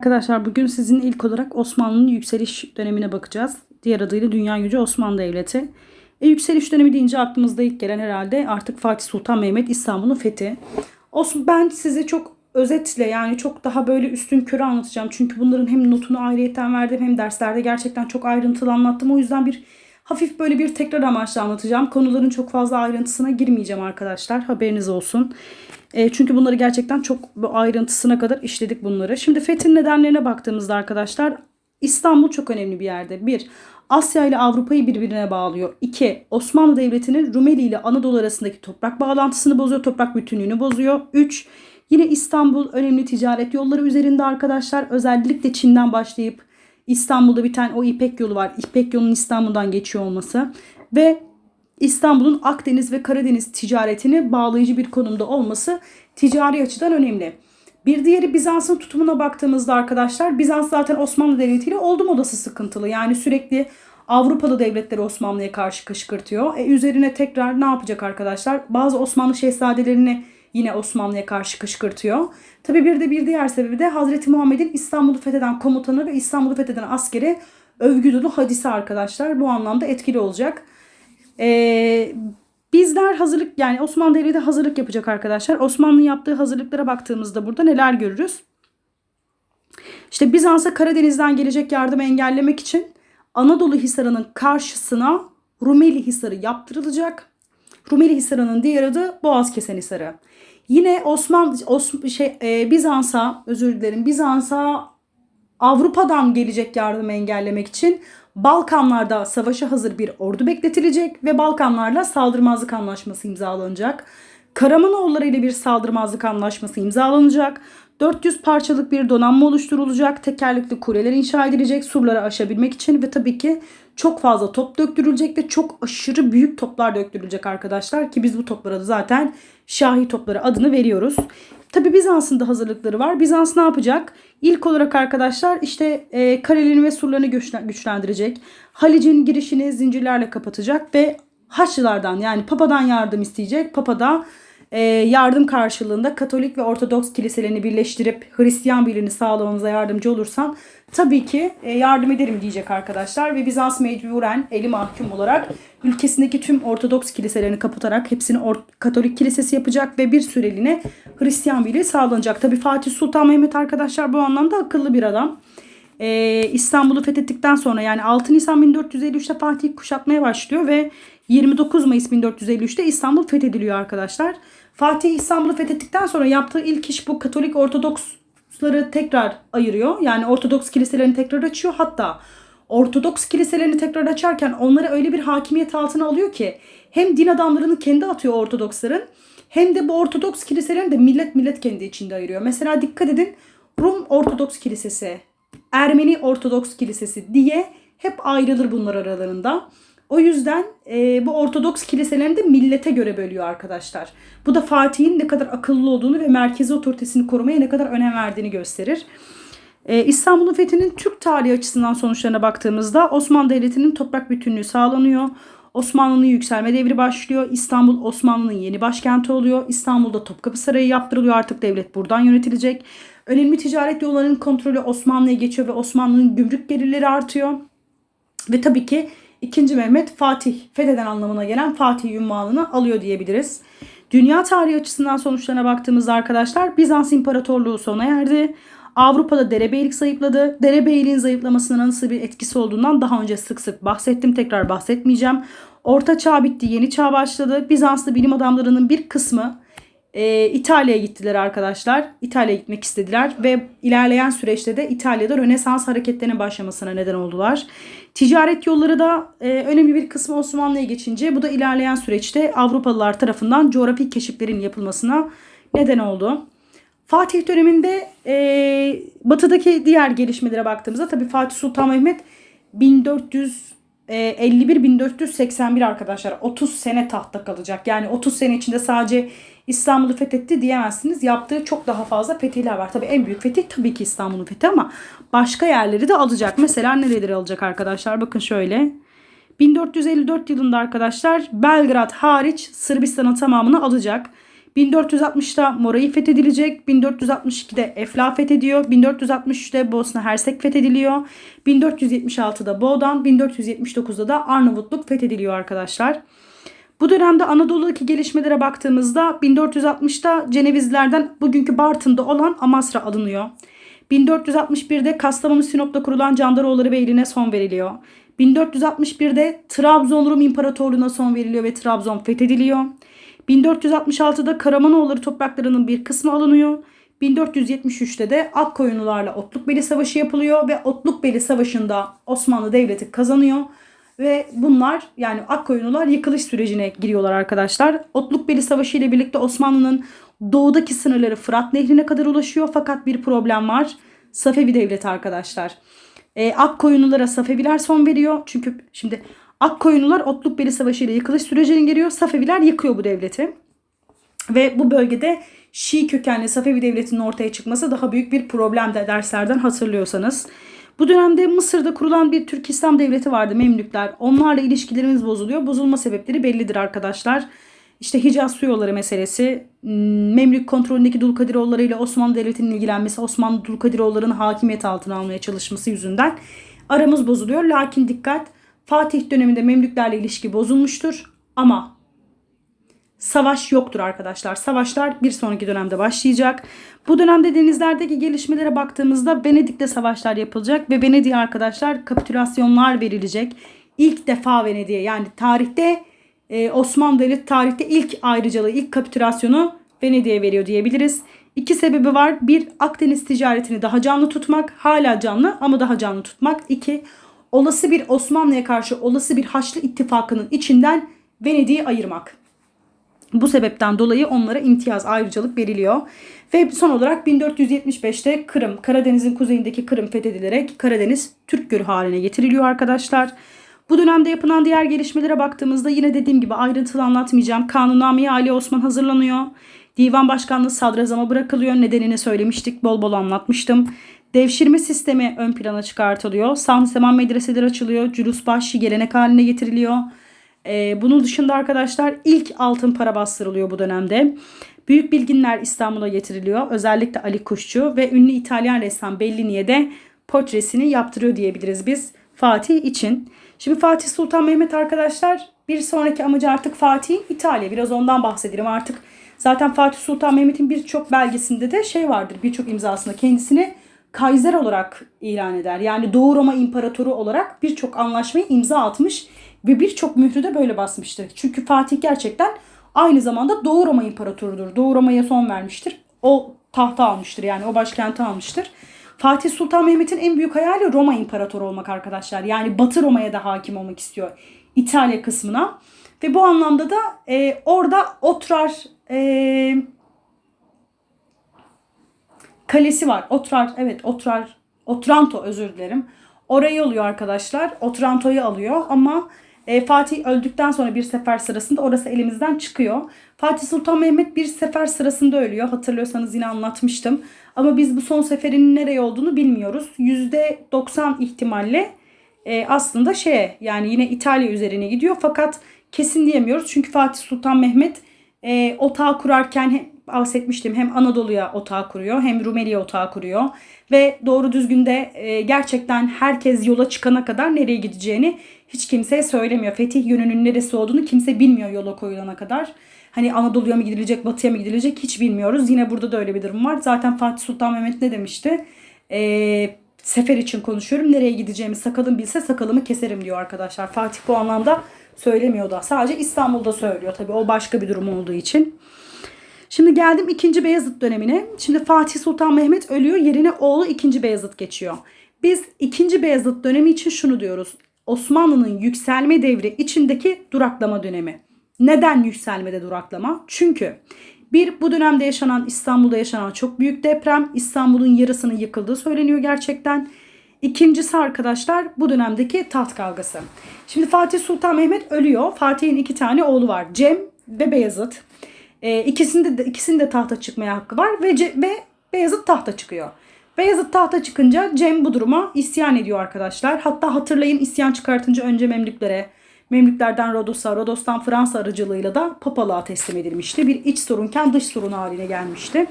Arkadaşlar bugün sizin ilk olarak Osmanlı'nın yükseliş dönemine bakacağız. Diğer adıyla Dünya Gücü Osmanlı Devleti. E, yükseliş dönemi deyince aklımızda ilk gelen herhalde artık Fatih Sultan Mehmet İstanbul'un fethi. Os- Ben size çok özetle yani çok daha böyle üstün körü anlatacağım. Çünkü bunların hem notunu ayrıyetten verdim hem derslerde gerçekten çok ayrıntılı anlattım. O yüzden bir hafif böyle bir tekrar amaçlı anlatacağım. Konuların çok fazla ayrıntısına girmeyeceğim arkadaşlar. Haberiniz olsun. E, çünkü bunları gerçekten çok ayrıntısına kadar işledik bunları. Şimdi fethin nedenlerine baktığımızda arkadaşlar İstanbul çok önemli bir yerde. Bir, Asya ile Avrupa'yı birbirine bağlıyor. İki, Osmanlı Devleti'nin Rumeli ile Anadolu arasındaki toprak bağlantısını bozuyor, toprak bütünlüğünü bozuyor. Üç, yine İstanbul önemli ticaret yolları üzerinde arkadaşlar. Özellikle Çin'den başlayıp İstanbul'da biten o İpek yolu var. İpek yolunun İstanbul'dan geçiyor olması. Ve İstanbul'un Akdeniz ve Karadeniz ticaretini bağlayıcı bir konumda olması ticari açıdan önemli. Bir diğeri Bizans'ın tutumuna baktığımızda arkadaşlar Bizans zaten Osmanlı Devleti ile oldum odası sıkıntılı. Yani sürekli Avrupalı devletleri Osmanlı'ya karşı kışkırtıyor. E üzerine tekrar ne yapacak arkadaşlar? Bazı Osmanlı şehzadelerini yine Osmanlı'ya karşı kışkırtıyor. Tabi bir de bir diğer sebebi de Hazreti Muhammed'in İstanbul'u fetheden komutanı ve İstanbul'u fetheden askeri övgü dolu hadisi arkadaşlar. Bu anlamda etkili olacak. Ee, bizler hazırlık yani Osmanlı Devleti hazırlık yapacak arkadaşlar. Osmanlı yaptığı hazırlıklara baktığımızda burada neler görürüz? İşte Bizans'a Karadeniz'den gelecek yardımı engellemek için Anadolu Hisarı'nın karşısına Rumeli Hisarı yaptırılacak. Rumeli Hisarı'nın diğer adı Boğazkesen Hisarı. Yine Osmanlı Os, şey e, Bizans'a özür dilerim Bizans'a Avrupa'dan gelecek yardımı engellemek için Balkanlarda savaşa hazır bir ordu bekletilecek ve Balkanlarla saldırmazlık anlaşması imzalanacak. Karamanoğulları ile bir saldırmazlık anlaşması imzalanacak. 400 parçalık bir donanma oluşturulacak. Tekerlekli kuleler inşa edilecek surları aşabilmek için ve tabii ki çok fazla top döktürülecek ve çok aşırı büyük toplar döktürülecek arkadaşlar ki biz bu toplara da zaten Şahi topları adını veriyoruz. Tabi Bizans'ın da hazırlıkları var. Bizans ne yapacak? İlk olarak arkadaşlar işte e, kalelerini ve surlarını güçlen- güçlendirecek. Halic'in girişini zincirlerle kapatacak ve Haçlılardan yani Papa'dan yardım isteyecek. Papa da yardım karşılığında Katolik ve Ortodoks kiliselerini birleştirip Hristiyan birliğini sağlamanıza yardımcı olursan tabii ki e, yardım ederim diyecek arkadaşlar. Ve Bizans mecburen eli mahkum olarak ülkesindeki tüm Ortodoks kiliselerini kapatarak hepsini Or- Katolik kilisesi yapacak ve bir süreliğine Hristiyan birliği sağlanacak. Tabii Fatih Sultan Mehmet arkadaşlar bu anlamda akıllı bir adam. Ee, İstanbul'u fethettikten sonra yani 6 Nisan 1453'te Fatih kuşatmaya başlıyor ve 29 Mayıs 1453'te İstanbul fethediliyor arkadaşlar. Fatih İstanbul'u fethettikten sonra yaptığı ilk iş bu Katolik Ortodoksları tekrar ayırıyor. Yani Ortodoks kiliselerini tekrar açıyor. Hatta Ortodoks kiliselerini tekrar açarken onları öyle bir hakimiyet altına alıyor ki hem din adamlarını kendi atıyor Ortodoksların hem de bu Ortodoks kiliselerini de millet millet kendi içinde ayırıyor. Mesela dikkat edin Rum Ortodoks Kilisesi, Ermeni Ortodoks Kilisesi diye hep ayrılır bunlar aralarında. O yüzden e, bu Ortodoks kiliselerini de millete göre bölüyor arkadaşlar. Bu da Fatih'in ne kadar akıllı olduğunu ve merkezi otoritesini korumaya ne kadar önem verdiğini gösterir. E, İstanbul'un fethinin Türk tarihi açısından sonuçlarına baktığımızda Osmanlı Devleti'nin toprak bütünlüğü sağlanıyor. Osmanlı'nın yükselme devri başlıyor. İstanbul Osmanlı'nın yeni başkenti oluyor. İstanbul'da Topkapı Sarayı yaptırılıyor. Artık devlet buradan yönetilecek. Önemli ticaret yollarının kontrolü Osmanlı'ya geçiyor ve Osmanlı'nın gümrük gelirleri artıyor. Ve tabii ki 2. Mehmet Fatih, fetheden anlamına gelen Fatih ünvanını alıyor diyebiliriz. Dünya tarihi açısından sonuçlarına baktığımızda arkadaşlar Bizans İmparatorluğu sona erdi. Avrupa'da derebeylik zayıfladı. Derebeyliğin zayıflamasının nasıl bir etkisi olduğundan daha önce sık sık bahsettim. Tekrar bahsetmeyeceğim. Orta çağ bitti, yeni çağ başladı. Bizanslı bilim adamlarının bir kısmı e, İtalya'ya gittiler arkadaşlar. İtalya'ya gitmek istediler ve ilerleyen süreçte de İtalya'da Rönesans hareketlerinin başlamasına neden oldular. Ticaret yolları da e, önemli bir kısmı Osmanlı'ya geçince bu da ilerleyen süreçte Avrupalılar tarafından coğrafi keşiflerin yapılmasına neden oldu. Fatih döneminde e, batıdaki diğer gelişmelere baktığımızda tabii Fatih Sultan Mehmet 1451-1481 arkadaşlar 30 sene tahtta kalacak. Yani 30 sene içinde sadece İstanbul'u fethetti diyemezsiniz. Yaptığı çok daha fazla fetihler var. Tabii en büyük fetih tabii ki İstanbul'un fethi ama başka yerleri de alacak. Mesela nereleri alacak arkadaşlar? Bakın şöyle. 1454 yılında arkadaşlar Belgrad hariç Sırbistan'ın tamamını alacak. 1460'da Morayı fethedilecek. 1462'de Efla fethediyor. 1463'te Bosna Hersek fethediliyor. 1476'da Boğdan, 1479'da da Arnavutluk fethediliyor arkadaşlar. Bu dönemde Anadolu'daki gelişmelere baktığımızda 1460'da Cenevizlerden bugünkü Bartın'da olan Amasra alınıyor. 1461'de Kastamonu Sinop'ta kurulan Candaroğulları Beyliği'ne son veriliyor. 1461'de Trabzon Rum İmparatorluğu'na son veriliyor ve Trabzon fethediliyor. 1466'da Karamanoğulları topraklarının bir kısmı alınıyor. 1473'te de Akkoyunlularla Otlukbeli Savaşı yapılıyor ve Otlukbeli Savaşı'nda Osmanlı Devleti kazanıyor. Ve bunlar yani Akkoyunlular yıkılış sürecine giriyorlar arkadaşlar. Otlukbeli Savaşı ile birlikte Osmanlı'nın doğudaki sınırları Fırat Nehri'ne kadar ulaşıyor. Fakat bir problem var. Safevi Devleti arkadaşlar. E, Akkoyunlulara Safeviler son veriyor. Çünkü şimdi Akkoyunlular Otlukbeli Savaşı ile yıkılış sürecine giriyor. Safeviler yıkıyor bu devleti. Ve bu bölgede Şii kökenli Safevi devletinin ortaya çıkması daha büyük bir problem de derslerden hatırlıyorsanız. Bu dönemde Mısır'da kurulan bir Türk İslam devleti vardı Memlükler. Onlarla ilişkilerimiz bozuluyor. Bozulma sebepleri bellidir arkadaşlar. İşte Hicaz su yolları meselesi, hmm, Memlük kontrolündeki Dulkadiroğulları ile Osmanlı Devleti'nin ilgilenmesi, Osmanlı Dulkadiroğulları'nın hakimiyet altına almaya çalışması yüzünden aramız bozuluyor. Lakin dikkat Fatih döneminde Memlüklerle ilişki bozulmuştur ama savaş yoktur arkadaşlar. Savaşlar bir sonraki dönemde başlayacak. Bu dönemde denizlerdeki gelişmelere baktığımızda Venedik'te savaşlar yapılacak ve Venedik'e arkadaşlar kapitülasyonlar verilecek. İlk defa Venedik'e yani tarihte e, Osmanlı Devleti tarihte ilk ayrıcalığı, ilk kapitülasyonu Venedik'e veriyor diyebiliriz. İki sebebi var. Bir, Akdeniz ticaretini daha canlı tutmak. Hala canlı ama daha canlı tutmak. İki, olası bir Osmanlı'ya karşı olası bir Haçlı ittifakının içinden Venedik'i ayırmak. Bu sebepten dolayı onlara imtiyaz ayrıcalık veriliyor. Ve son olarak 1475'te Kırım, Karadeniz'in kuzeyindeki Kırım fethedilerek Karadeniz Türk Gölü haline getiriliyor arkadaşlar. Bu dönemde yapılan diğer gelişmelere baktığımızda yine dediğim gibi ayrıntılı anlatmayacağım. Kanunnameye Ali Osman hazırlanıyor. Divan başkanlığı sadrazama bırakılıyor. Nedenini söylemiştik. Bol bol anlatmıştım. Devşirme sistemi ön plana çıkartılıyor. Sami Seman medreseleri açılıyor. Cülus Bahşi gelenek haline getiriliyor. Ee, bunun dışında arkadaşlar ilk altın para bastırılıyor bu dönemde. Büyük bilginler İstanbul'a getiriliyor. Özellikle Ali Kuşçu ve ünlü İtalyan ressam Bellini'ye de portresini yaptırıyor diyebiliriz biz Fatih için. Şimdi Fatih Sultan Mehmet arkadaşlar bir sonraki amacı artık Fatih İtalya. Biraz ondan bahsedelim artık. Zaten Fatih Sultan Mehmet'in birçok belgesinde de şey vardır. Birçok imzasında kendisini Kaiser olarak ilan eder. Yani Doğu Roma İmparatoru olarak birçok anlaşmayı imza atmış ve birçok mührü de böyle basmıştır. Çünkü Fatih gerçekten aynı zamanda Doğu Roma İmparatorudur. Doğu Roma'ya son vermiştir. O tahta almıştır yani o başkenti almıştır. Fatih Sultan Mehmet'in en büyük hayali Roma İmparatoru olmak arkadaşlar. Yani Batı Roma'ya da hakim olmak istiyor. İtalya kısmına. Ve bu anlamda da e, orada Otrar e, kalesi var. Otrar evet Otrar Otranto özür dilerim. Orayı alıyor arkadaşlar. Otranto'yu alıyor ama e, Fatih öldükten sonra bir sefer sırasında orası elimizden çıkıyor. Fatih Sultan Mehmet bir sefer sırasında ölüyor. Hatırlıyorsanız yine anlatmıştım. Ama biz bu son seferinin nereye olduğunu bilmiyoruz. %90 ihtimalle e, aslında şeye yani yine İtalya üzerine gidiyor. Fakat kesin diyemiyoruz. Çünkü Fatih Sultan Mehmet e, otağı kurarken bahsetmiştim hem Anadolu'ya otağı kuruyor hem Rumeli'ye otağı kuruyor. Ve doğru düzgün de e, gerçekten herkes yola çıkana kadar nereye gideceğini hiç kimseye söylemiyor. Fetih yönünün neresi olduğunu kimse bilmiyor yola koyulana kadar. Hani Anadolu'ya mı gidilecek, batıya mı gidilecek hiç bilmiyoruz. Yine burada da öyle bir durum var. Zaten Fatih Sultan Mehmet ne demişti? Ee, sefer için konuşuyorum. Nereye gideceğimi sakalım bilse sakalımı keserim diyor arkadaşlar. Fatih bu anlamda söylemiyor da. Sadece İstanbul'da söylüyor. Tabii o başka bir durum olduğu için. Şimdi geldim 2. Beyazıt dönemine. Şimdi Fatih Sultan Mehmet ölüyor. Yerine oğlu 2. Beyazıt geçiyor. Biz 2. Beyazıt dönemi için şunu diyoruz. Osmanlı'nın yükselme devri içindeki duraklama dönemi. Neden yükselmede duraklama? Çünkü bir bu dönemde yaşanan İstanbul'da yaşanan çok büyük deprem İstanbul'un yarısının yıkıldığı söyleniyor gerçekten. İkincisi arkadaşlar bu dönemdeki taht kavgası. Şimdi Fatih Sultan Mehmet ölüyor. Fatih'in iki tane oğlu var. Cem ve Beyazıt. E, ikisinde de ikisinin de tahta çıkmaya hakkı var ve, Ce, ve Beyazıt tahta çıkıyor. Beyazıt tahta çıkınca Cem bu duruma isyan ediyor arkadaşlar. Hatta hatırlayın isyan çıkartınca önce Memlüklere, Memlüklerden Rodos'a, Rodos'tan Fransa aracılığıyla da papalığa teslim edilmişti. Bir iç sorunken dış sorun haline gelmişti.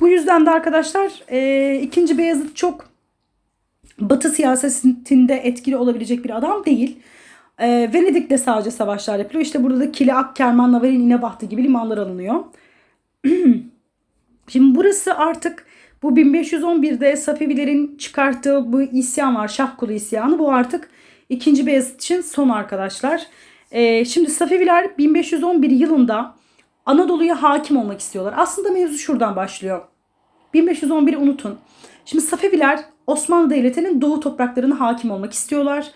Bu yüzden de arkadaşlar e, 2. Beyazıt çok Batı siyasetinde etkili olabilecek bir adam değil. E, Venedik'te sadece savaşlar yapılıyor. İşte burada da Kili, Akkerman, Navarin, İnebahtı gibi limanlar alınıyor. Şimdi burası artık bu 1511'de Safevilerin çıkarttığı bu isyan var. Şahkulu isyanı. Bu artık 2. Beyazıt için son arkadaşlar. Ee, şimdi Safeviler 1511 yılında Anadolu'ya hakim olmak istiyorlar. Aslında mevzu şuradan başlıyor. 1511'i unutun. Şimdi Safeviler Osmanlı Devleti'nin doğu topraklarına hakim olmak istiyorlar.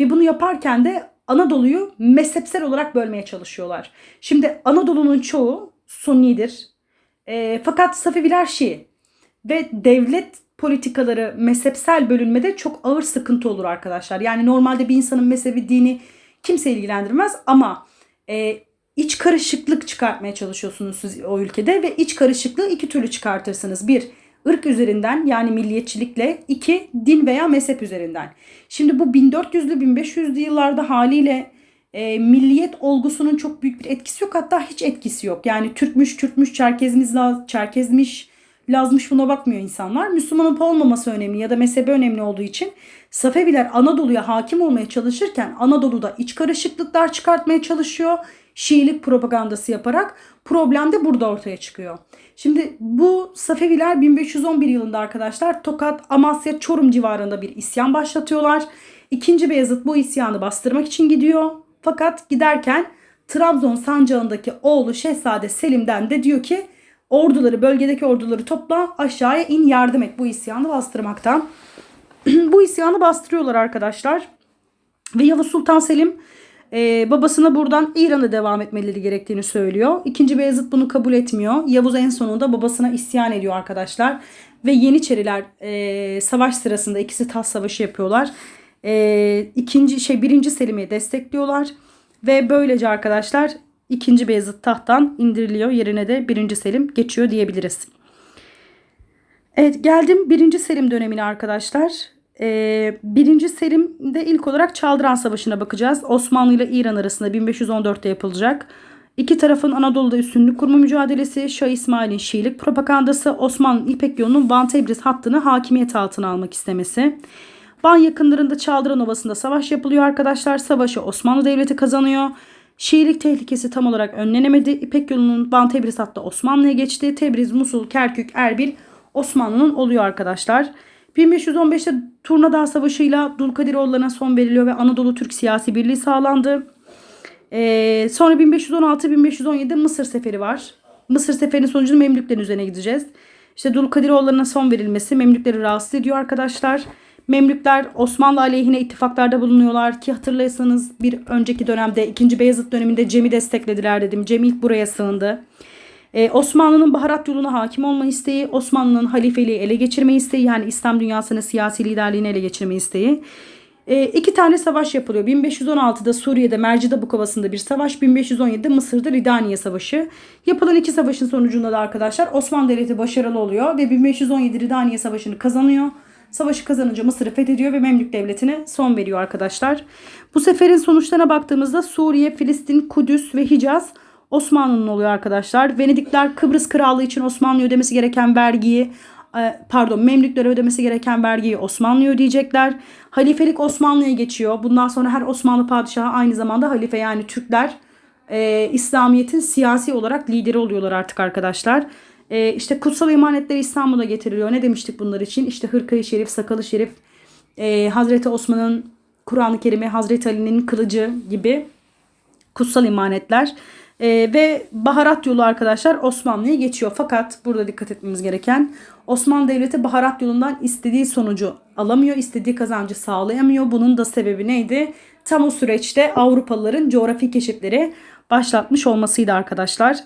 Ve bunu yaparken de Anadolu'yu mezhepsel olarak bölmeye çalışıyorlar. Şimdi Anadolu'nun çoğu Sunnidir. E, fakat Safeviler Şii. Ve devlet politikaları mezhepsel bölünmede çok ağır sıkıntı olur arkadaşlar. Yani normalde bir insanın mezhebi dini kimse ilgilendirmez ama e, iç karışıklık çıkartmaya çalışıyorsunuz siz o ülkede ve iç karışıklığı iki türlü çıkartırsınız. Bir, ırk üzerinden yani milliyetçilikle, iki, din veya mezhep üzerinden. Şimdi bu 1400'lü 1500'lü yıllarda haliyle e, milliyet olgusunun çok büyük bir etkisi yok. Hatta hiç etkisi yok. Yani Türkmüş, Türkmüş, Çerkezmiş, Çerkezmiş, Lazmış buna bakmıyor insanlar. Müslüman olup olmaması önemli ya da mezhebi önemli olduğu için Safeviler Anadolu'ya hakim olmaya çalışırken Anadolu'da iç karışıklıklar çıkartmaya çalışıyor. Şiilik propagandası yaparak problem de burada ortaya çıkıyor. Şimdi bu Safeviler 1511 yılında arkadaşlar Tokat, Amasya, Çorum civarında bir isyan başlatıyorlar. İkinci Beyazıt bu isyanı bastırmak için gidiyor. Fakat giderken Trabzon sancağındaki oğlu Şehzade Selim'den de diyor ki orduları bölgedeki orduları topla aşağıya in yardım et bu isyanı bastırmaktan. bu isyanı bastırıyorlar arkadaşlar. Ve Yavuz Sultan Selim e, babasına buradan İran'a devam etmeleri gerektiğini söylüyor. İkinci Beyazıt bunu kabul etmiyor. Yavuz en sonunda babasına isyan ediyor arkadaşlar. Ve Yeniçeriler e, savaş sırasında ikisi tas savaşı yapıyorlar. E, ikinci şey birinci Selim'i destekliyorlar. Ve böylece arkadaşlar ikinci Beyazıt tahttan indiriliyor. Yerine de birinci Selim geçiyor diyebiliriz. Evet geldim birinci Selim dönemine arkadaşlar. Ee, birinci Selim'de ilk olarak Çaldıran Savaşı'na bakacağız. Osmanlı ile İran arasında 1514'te yapılacak. İki tarafın Anadolu'da üstünlük kurma mücadelesi, Şah İsmail'in Şiilik propagandası, Osmanlı İpek yolunun Van Tebriz hattını hakimiyet altına almak istemesi. Van yakınlarında Çaldıran Ovası'nda savaş yapılıyor arkadaşlar. Savaşı Osmanlı Devleti kazanıyor. Şiilik tehlikesi tam olarak önlenemedi. İpek yolunun Van Tebriz hattı Osmanlı'ya geçti. Tebriz, Musul, Kerkük, Erbil Osmanlı'nın oluyor arkadaşlar. 1515'te Turnadağ Savaşı'yla Dulkadiroğullarına son veriliyor ve Anadolu Türk siyasi birliği sağlandı. Ee, sonra 1516-1517'de Mısır Seferi var. Mısır Seferi'nin sonucunda Memlüklerin üzerine gideceğiz. İşte Dulkadiroğullarına son verilmesi Memlükleri rahatsız ediyor arkadaşlar. Memlükler Osmanlı aleyhine ittifaklarda bulunuyorlar ki hatırlayırsanız bir önceki dönemde 2. Beyazıt döneminde Cem'i desteklediler dedim. Cem ilk buraya sığındı. Ee, Osmanlı'nın baharat yoluna hakim olma isteği, Osmanlı'nın halifeliği ele geçirme isteği yani İslam dünyasının siyasi liderliğini ele geçirme isteği. Ee, iki tane savaş yapılıyor. 1516'da Suriye'de Mercidabuk Ovası'nda bir savaş, 1517'de Mısır'da Ridaniye Savaşı. Yapılan iki savaşın sonucunda da arkadaşlar Osmanlı Devleti başarılı oluyor ve 1517 Ridaniye Savaşı'nı kazanıyor. Savaşı kazanınca Mısır'ı fethediyor ve Memlük Devleti'ne son veriyor arkadaşlar. Bu seferin sonuçlarına baktığımızda Suriye, Filistin, Kudüs ve Hicaz Osmanlı'nın oluyor arkadaşlar. Venedikler Kıbrıs Krallığı için Osmanlı'ya ödemesi gereken vergiyi e, pardon Memlüklere ödemesi gereken vergiyi Osmanlı'ya ödeyecekler. Halifelik Osmanlı'ya geçiyor. Bundan sonra her Osmanlı padişahı aynı zamanda halife yani Türkler e, İslamiyet'in siyasi olarak lideri oluyorlar artık arkadaşlar. E, işte kutsal emanetler İstanbul'a getiriliyor. Ne demiştik bunlar için? İşte hırkayı şerif, sakalı şerif, e, Hazreti Osman'ın Kur'an-ı Kerim'i, Hazreti Ali'nin kılıcı gibi kutsal emanetler. Ee, ve baharat yolu arkadaşlar Osmanlı'ya geçiyor. Fakat burada dikkat etmemiz gereken Osmanlı Devleti baharat yolundan istediği sonucu alamıyor, istediği kazancı sağlayamıyor. Bunun da sebebi neydi? Tam o süreçte Avrupalıların coğrafi keşifleri başlatmış olmasıydı arkadaşlar.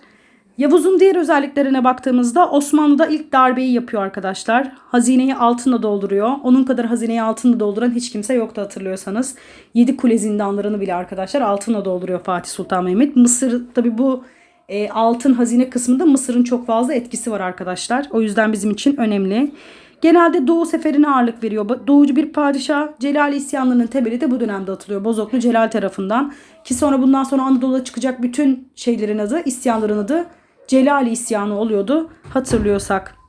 Yavuz'un diğer özelliklerine baktığımızda Osmanlı'da ilk darbeyi yapıyor arkadaşlar. Hazineyi altınla dolduruyor. Onun kadar hazineyi altınla dolduran hiç kimse yoktu hatırlıyorsanız. Yedi kule zindanlarını bile arkadaşlar altınla dolduruyor Fatih Sultan Mehmet. Mısır tabi bu e, altın hazine kısmında Mısır'ın çok fazla etkisi var arkadaşlar. O yüzden bizim için önemli. Genelde Doğu seferine ağırlık veriyor. Doğucu bir padişah Celali isyanlarının temeli de bu dönemde atılıyor. Bozoklu Celal tarafından. Ki sonra bundan sonra Anadolu'da çıkacak bütün şeylerin adı, isyanların adı Celali isyanı oluyordu hatırlıyorsak.